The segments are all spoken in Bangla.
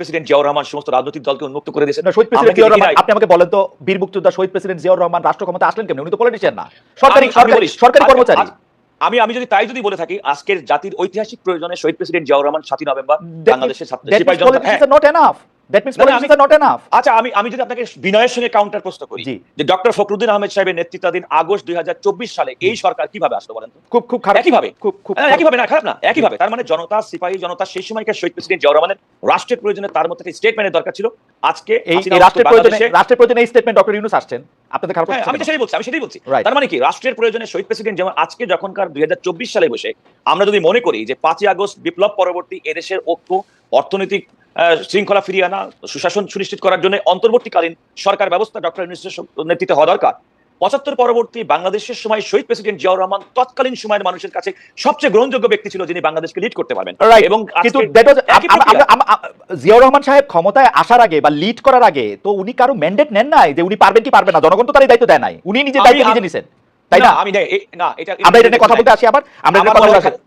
প্রেসিডেন্ট জিয়াউর রহমান সমস্ত রাজনৈতিক দলকে উন্মুক্ত করে দিয়েছেন। না, শহীদ প্রেসিডেন্ট জিয়াউর রহমান আপনি আমাকে বলেন তো বীর মুক্তিযোদ্ধা শহীদ প্রেসিডেন্ট জিয়াউর রহমান রাষ্ট্র ক্ষমতা আসলেন কেমন? উনি তো পলিটিশিয়ান না। সরকারি সরকারি সরকারি কর্মচারী। আমি আমি যদি তাই যদি বলে থাকি আজকের জাতির ঐতিহাসিক প্রয়োজনে শহীদ প্রেসিডেন্ট জিয়াউর রহমান সাতই নভেম্বর বাংলাদেশের ছাত্র That সিপাহী means Janata politicians are not enough. That means না, না, politicians আমি- are not enough. আচ্ছা আমি আমি যদি আপনাকে বিনয়ের সঙ্গে কাউন্টার প্রশ্ন করি যে ডক্টর ফখরুদ্দিন আহমেদ সাহেবের নেতৃত্বাধীন আগস্ট দুই সালে এই সরকার কীভাবে আসলো বলেন তো? খুব খুব খারাপ। একইভাবে। খুব খুব একইভাবে না খারাপ না একইভাবে। তার মানে জনতা সিপাহী জনতা সেই সময়কার শহীদ প্রেসিডেন্ট জিয়াউর রহমানের রাষ্ট্রের প্রয়োজনে তার মধ্যে একটা স্টেটমেন্টের দরকার ছিল। আজকে এই রাষ্ট্রের প্রয়োজনে রাষ্ট্রের প্রয়োজনে এই স্টেটমেন্ট ডক্টর ইউনুস আসছেন। আপনাদের খারাপ হ্যাঁ, আমি তো সেটাই বলছি আমি সেটাই বলছি। তার মানে কি? রাষ্ট্রের প্রয়োজনে শহীদ প্রেসিডেন্ট যেমন আজকে যখনকার দুই হাজার চব্বিশ সালে বসে আমরা যদি মনে করি যে পাঁচই আগস্ট বিপ্লব পরবর্তী এদেশের ঐক্য অর্থনৈতিক শৃঙ্খলা ফিরিয়ে আনা সুশাসন সুনিশ্চিত করার জন্য অন্তর্বর্তীকালীন সরকার ব্যবস্থা ডক্টর ইউনুসের নেতৃত্বে হওয়া দরকার। পঁচাত্তর পরবর্তী বাংলাদেশের সময় শহীদ প্রেসিডেন্ট জিয়াউর রহমান তৎকালীন সময়ের মানুষের কাছে সবচেয়ে গ্রহণযোগ্য ব্যক্তি ছিল যিনি বাংলাদেশকে লিড করতে পারবেন। এবং কিন্তু জিয়াউর রহমান সাহেব ক্ষমতায় আসার আগে বা লিড করার আগে তো উনি কারও ম্যান্ডেট নেন নাই যে উনি পারবেন কি পারবেন না জনগণ তো তার দায়িত্ব দেয় নাই। উনি নিজের আমি- দায়িত্ব নিজে নিছেন। তাই না আমি না, এটা আমরা এটা নিয়ে কথা বলতে আসি আবার আমরা।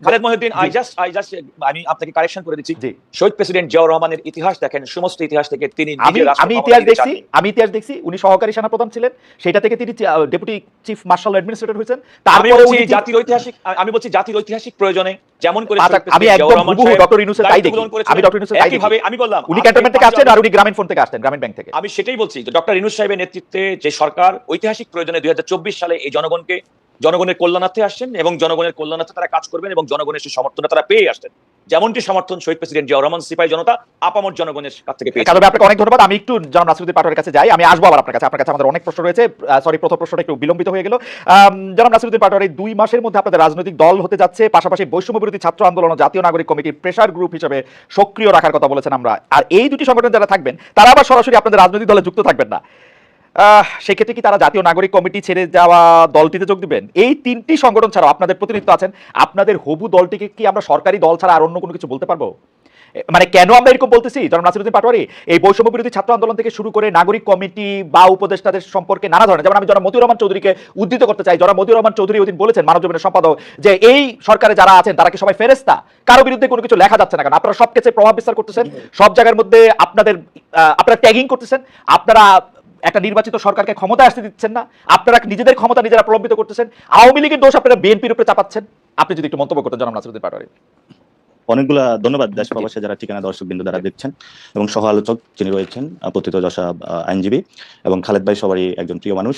Khaled Mohiuddin I just I just আমি আপনাকে কারেকশন করে দিচ্ছি। শহীদ প্রেসিডেন্ট জিয়াউর রহমানের ইতিহাস দেখেন সমস্ত ইতিহাস থেকে তিনি আমি আমি ইতিহাস দেখছি আমি ইতিহাস দেখছি উনি সহকারী সেনাপ্রধান ছিলেন সেটা থেকে তিনি ডেপুটি চিফ মার্শাল অ্যাডমিনিস্ট্রেটর হয়েছেন। তারপরে উনি জাতির ঐতিহাসিক আমি বলছি জাতির ঐতিহাসিক প্রয়োজনে যেমন করে আচ্ছা, আমি একদম হুবহু ডক্টর তাই দেখি। আমি ডক্টর তাই দেখি। আমি বললাম উনি ক্যান্টনমেন্ট থেকে আসছেন আর উনি গ্রামীণ ফোন থেকে আসতেন গ্রামীণ ব্যাংক থেকে। আমি সেটাই বলছি যে ডক্টর ইনুস সাহেবের নেতৃত্বে যে সরকার ঐতিহাসিক প্রয়োজনে দুই হাজার চব্বিশ সালে এই জনগণকে জনগণের কল্যাণার্থে আসছেন এবং জনগণের কল্যাণার্থে তারা কাজ করবেন এবং জনগণের সেই সমর্থনটা তারা পেয়ে আসছেন। যেমনটি সমর্থন শহীদ প্রেসিডেন্ট জিয়াউর রহমান, সিপাহী জনতা, আপামর জনগণের কাছ থেকে পেয়েছেন কাজবে আপনাকে অনেক ধন্যবাদ। আমি একটু জনাব নাসিরুদ্দিন পাটোয়ারের কাছে যাই। আমি আসব আবার আপনার কাছে। আপনার কাছে আমাদের অনেক প্রশ্ন রয়েছে। সরি প্রথম প্রশ্নটা একটু বিলম্বিত হয়ে গেল। জনাব নাসিরুদ্দিন পাটোয়ারি দুই মাসের মধ্যে আপনাদের রাজনৈতিক দল হতে যাচ্ছে। পাশাপাশি বৈষম্য বিরোধী ছাত্র আন্দোলন ও জাতীয় নাগরিক কমিটির প্রেসার গ্রুপ হিসেবে সক্রিয় রাখার কথা বলেছেন আমরা। আর এই দুটি সংগঠন যারা থাকবেন, তারা আবার সরাসরি আপনাদের রাজনৈতিক দলে যুক্ত থাকবেন না। সেক্ষেত্রে কি তারা জাতীয় নাগরিক কমিটি ছেড়ে যাওয়া দলটিতে যোগ দিবেন? এই তিনটি সংগঠন ছাড়াও আপনাদের প্রতিনিধিত্ব আছেন। আপনাদের হবু দলটিকে কি আমরা সরকারি দল ছাড়া আর অন্য কোনো কিছু বলতে পারব? মানে কেন আমরা এরকম বলতেছি? জনাব নাসিরুদ্দিন পাটোয়ারি, এই বৈষম্য বিরোধী ছাত্র আন্দোলন থেকে শুরু করে নাগরিক কমিটি বা উপদেষ্টাদের সম্পর্কে নানা ধরনের যেমন আমি জনাব মতিউর রহমান চৌধুরীকে উদ্ধৃত করতে চাই। জনাব মতিউর রহমান চৌধুরী ওদিন বলেছেন মানব জীবনের সম্পাদক যে এই সরকারে যারা আছেন, তারা কি সবাই ফেরেস্তা কারও বিরুদ্ধে কোনো কিছু লেখা যাচ্ছে না কারণ আপনারা সব ক্ষেত্রে প্রভাব বিস্তার করতেছেন। সব জায়গার মধ্যে আপনাদের আপনারা ট্যাগিং করতেছেন। আপনারা একটা নির্বাচিত সরকারকে ক্ষমতা আসতে দিচ্ছেন না। আপনারা নিজেদের ক্ষমতা নিজেরা প্রলম্বিত করতেছেন। আওয়ামী লীগের দোষ আপনারা বিএনপির উপরে চাপাচ্ছেন। আপনি যদি একটু মন্তব্য করতেন জনাব নাসিরুদ্দিন পাটোয়ারি অনেকগুলা ধন্যবাদ দেশ প্রবাসে যারা ঠিকানা দর্শক বিন্দু দ্বারা দেখছেন এবং সহ আলোচক যিনি রয়েছেন পতিত দশা আইনজীবী এবং খালেদ ভাই সবারই একজন প্রিয় মানুষ।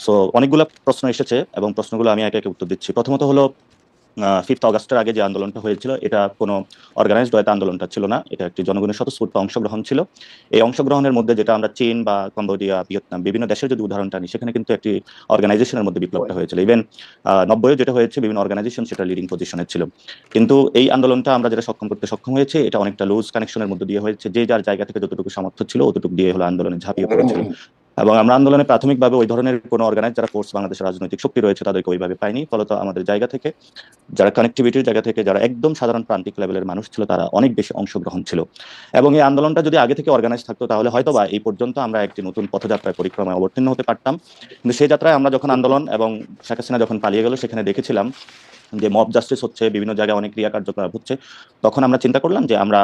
সো অনেকগুলো প্রশ্ন এসেছে এবং প্রশ্নগুলো আমি একে একে উত্তর দিচ্ছি। প্রথমত হলো ফিফথ অগাস্টের আগে যে আন্দোলনটা হয়েছিল, এটা কোনো অর্গানাইজড হয়তো আন্দোলনটা ছিল না। এটা একটি জনগণের স্বতঃস্ফূর্ত অংশগ্রহণ ছিল। এই অংশগ্রহণের মধ্যে যেটা আমরা চীন বা কম্বোডিয়া, ভিয়েতনাম বিভিন্ন দেশের যদি উদাহরণটা নিই সেখানে কিন্তু একটি অর্গানাইজেশনের মধ্যে বিপ্লবটা হয়েছিল। ইভেন নব্বই যেটা হয়েছে, বিভিন্ন অর্গানাইজেশন সেটা লিডিং পজিশনে ছিল। কিন্তু এই আন্দোলনটা আমরা যেটা সক্ষম করতে সক্ষম হয়েছে, এটা অনেকটা লুজ কানেকশনের মধ্যে দিয়ে হয়েছে। যে যার জায়গা থেকে যতটুকু সামর্থ্য ছিল, অতটুকু দিয়ে হলো আন্দোলনে ঝাঁপিয়ে পড়েছিল। এবং আমরা আন্দোলনে প্রাথমিকভাবে ওই ধরনের কোনো অর্গানাইজ যারা ফোর্স বাংলাদেশের রাজনৈতিক শক্তি রয়েছে তাদেরকে ওইভাবে পাইনি। ফলত আমাদের জায়গা থেকে, যারা কানেক্টিভিটির জায়গা থেকে, যারা একদম সাধারণ প্রান্তিক লেভেলের মানুষ ছিল, তারা অনেক বেশি অংশগ্রহণ ছিল। এবং এই আন্দোলনটা যদি আগে থেকে অর্গানাইজ থাকতো, তাহলে হয়তো বা এই পর্যন্ত আমরা একটি নতুন পথযাত্রায় পরিক্রমায় অবতীর্ণ হতে পারতাম। কিন্তু সেই যাত্রায় আমরা যখন আন্দোলন এবং শেখ হাসিনা যখন পালিয়ে গেল, সেখানে দেখেছিলাম যে মব জাস্টিস হচ্ছে বিভিন্ন জায়গায় অনেক ক্রিয়া কার্যকলাপ হচ্ছে তখন আমরা চিন্তা করলাম যে আমরা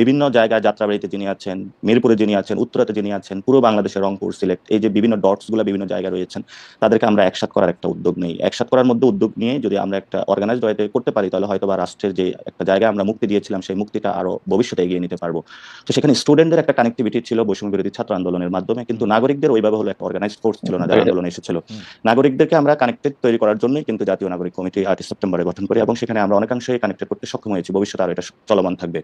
বিভিন্ন জায়গায় যাত্রাবাড়িতে যিনি আছেন মিরপুরে যিনি আছেন উত্তরাতে যিনি আছেন পুরো বাংলাদেশের রংপুর সিলেক্ট এই যে বিভিন্ন ডটসগুলো বিভিন্ন জায়গায় রয়েছেন তাদেরকে আমরা একসাথ করার একটা উদ্যোগ নেই। একসাথ করার মধ্যে উদ্যোগ নিয়ে যদি আমরা একটা অর্গানাইজড ওয়েতে করতে পারি তাহলে হয়তো বা রাষ্ট্রের যে একটা জায়গায় আমরা মুক্তি দিয়েছিলাম সেই মুক্তিটা আরও ভবিষ্যতে এগিয়ে নিতে পারব। তো সেখানে স্টুডেন্টদের একটা কানেক্টিভিটি ছিল বৈষম্য বিরোধী ছাত্র আন্দোলনের মাধ্যমে কিন্তু নাগরিকদের ওইভাবে হলো একটা অর্গানাইজড ফোর্স ছিল না যারা আন্দোলন এসেছিল। নাগরিকদেরকে আমরা কানেক্টেড তৈরি করার জন্যই কিন্তু জাতীয় নাগরিক কমিটি আটই সেপ্টেম্বরে গঠন করি এবং সেখানে আমরা অনেকাংশই কানেক্টেড করতে সক্ষম হয়েছি। ভবিষ্যতে আরও এটা চলমান থাকবে।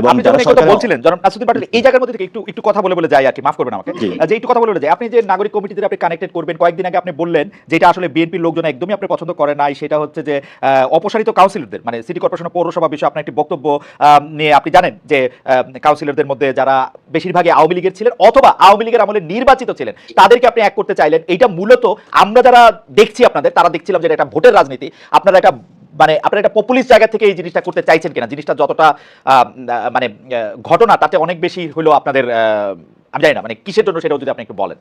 এবং যারা কথা বলছিলেন জনাব নাসিরুদ্দিন পাটোয়ারি এই জায়গার মধ্যে থেকে একটু একটু কথা বলে বলে যাই আর কি মাফ করবেন আমাকে। যে একটু কথা বলে বলে যাই। আপনি যে নাগরিক কমিটিতে আপনি কানেক্টেড করবেন কয়েকদিন আগে আপনি বললেন যেটা আসলে বিএনপির লোকজন একদমই আপনি পছন্দ করে নাই সেটা হচ্ছে যে অপসারিত কাউন্সিলরদের মানে সিটি কর্পোরেশন পৌরসভা বিষয়ে আপনার একটি বক্তব্য নিয়ে আপনি জানেন যে কাউন্সিলরদের মধ্যে যারা বেশিরভাগই আওয়ামী লীগের ছিলেন অথবা আওয়ামী লীগের আমলে নির্বাচিত ছিলেন তাদেরকে আপনি এক করতে চাইলেন। এইটা মূলত আমরা যারা দেখছি আপনাদের তারা দেখছিলাম যে এটা ভোটের রাজনীতি। আপনারা একটা মানে আপনারা একটা পপুলিস্ট জায়গা থেকে এই জিনিসটা করতে চাইছেন কিনা? জিনিসটা যতটা মানে ঘটনা, তাতে অনেক বেশি হলো আপনাদের আমি জানি না মানে কিসের জন্য সেটাও যদি আপনি একটু বলেন।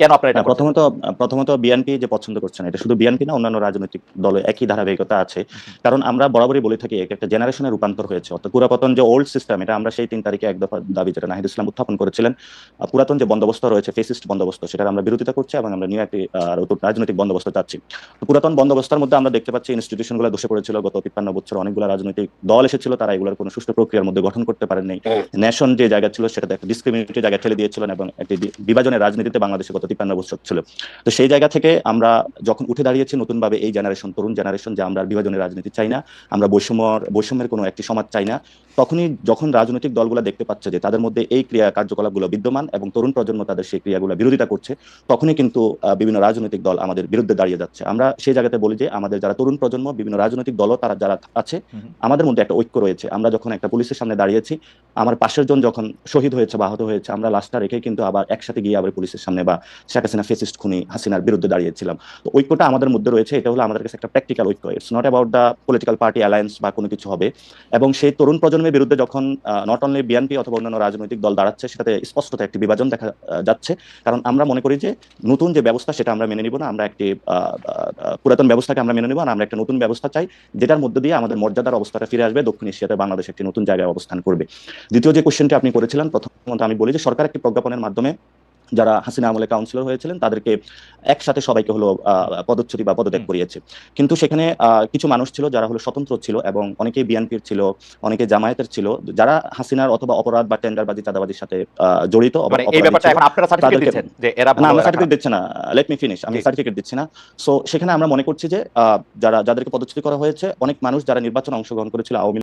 কেন আপনারা এটা হ্যাঁ, প্রথমত প্রথমত বিএনপি যে পছন্দ করছে না এটা শুধু বিএনপি না অন্যান্য রাজনৈতিক দলে একই ধারাবাহিকতা আছে। কারণ আমরা বরাবরই বলে থাকি একটা জেনারেশনের রূপান্তর হয়েছে। অর্থাৎ পুরাতন যে ওল্ড সিস্টেম এটা আমরা সেই তিন তারিখে এক দফা দাবি যেটা নাহিদ ইসলাম উত্থাপন করেছিলেন পুরাতন যে বন্দোবস্ত রয়েছে ফেসিস্ট বন্দোবস্ত সেটার আমরা বিরোধিতা করছি এবং আমরা নিউ একটি নতুন রাজনৈতিক বন্দোবস্ত চাচ্ছি। পুরাতন বন্দোবস্তার মধ্যে আমরা দেখতে পাচ্ছি ইনস্টিটিউশনগুলো ধসে পড়েছিল গত তিপ্পান্ন বছর অনেকগুলো রাজনৈতিক দল এসেছিল তারা এগুলোর কোনো সুষ্ঠু প্রক্রিয়ার মধ্যে গঠন করতে পারেন নাই ন্যাশন যে জায়গা ছিল সেটাতে একটা ডিসক্রিমিনেটের জায়গা ঠেলে দিয়েছিলেন এবং একটি বিভাজনের রাজনীতিতে বাংলাদেশে গত তিপ্পান্ন বছর ছিল। তো সেই জায়গা থেকে আমরা যখন উঠে দাঁড়িয়েছি নতুনভাবে এই জেনারেশন তরুণ জেনারেশন যে আমরা বিভাজনের রাজনীতি চাই না আমরা বৈষম্য বৈষম্যের কোনো একটি সমাজ চাই না তখনই যখন রাজনৈতিক দলগুলো দেখতে পাচ্ছে যে তাদের মধ্যে এই ক্রিয়া কার্যকলাপগুলো বিদ্যমান এবং তরুণ প্রজন্ম তাদের সেই ক্রিয়াগুলো বিরোধিতা করছে তখনই কিন্তু বিভিন্ন রাজনৈতিক দল আমাদের বিরুদ্ধে দাঁড়িয়ে যাচ্ছে। আমরা সেই জায়গাতে বলি যে আমাদের যারা তরুণ প্রজন্ম বিভিন্ন রাজনৈতিক দলও তারা যারা আছে আমাদের মধ্যে একটা ঐক্য রয়েছে। আমরা যখন একটা পুলিশের সামনে দাঁড়িয়েছি আমার পাশের জন যখন শহীদ হয়েছে বা আহত হয়েছে আমরা লাশটা রেখে কিন্তু আবার একসাথে গিয়ে আবার পুলিশের সামনে বা শেখ হাসিনা ফেসিস্ট খুনি হাসিনার বিরুদ্ধে দাঁড়িয়েছিলাম। তো ঐক্যটা আমাদের মধ্যে রয়েছে, এটা হলো আমাদের কাছে একটা প্র্যাকটিক্যাল ঐক্য। It's not about the political party alliance বা কোনো কিছু হবে। এবং সেই তরুণ প্রজন্মের বিরুদ্ধে যখন নট অনলি বিএনপি অথবা অন্যান্য রাজনৈতিক দল দাঁড়াচ্ছে, সেটাতে স্পষ্টত একটি বিভাজন দেখা যাচ্ছে। কারণ আমরা মনে করি যে নতুন যে ব্যবস্থা, সেটা আমরা মেনে নিব না। আমরা একটি পুরাতন ব্যবস্থাকে আমরা মেনে নিব না। আমরা একটা নতুন ব্যবস্থা চাই, যেটার মধ্যে দিয়ে আমাদের মর্যাদার অবস্থাটা ফিরে আসবে। দক্ষিণ এশিয়াতে বাংলাদেশ একটি নতুন জায়গায় অবস্থান করবে। দ্বিতীয় যে কোশ্চেনটি আপনি করেছিলেন, প্রথমত আমি বলি যে সরকার একটি প্রজ্ঞাপনের মাধ্যমে যারা হাসিনা আমলে কাউন্সিলর হয়েছিলেন তাদেরকে একসাথে সবাইকে হলো আহ, পদচ্যুতি বা পদত্যাগ করিয়েছে। কিন্তু সেখানে কিছু মানুষ ছিল যারা হলো স্বতন্ত্র ছিল এবং অনেকেই বিএনপির ছিল অনেকে জামায়াতের ছিল যারা হাসিনার অথবা অপরাধ বা টেন্ডারবাজি চাঁদাবাজির সাথে জড়িত মানে সার্টিফিকেট তাদেরকে- দিচ্ছেন যে এরা না ভালো আমি সার্টিফিকেট দিচ্ছি না। লেট মি ফিনিশ আমি সার্টিফিকেট দিচ্ছি না। সো সেখানে আমরা মনে করছি যে আহ, যারা যাদেরকে পদচ্যুতি করা হয়েছে অনেক মানুষ যারা নির্বাচনে অংশগ্রহণ করেছিল আওয়ামী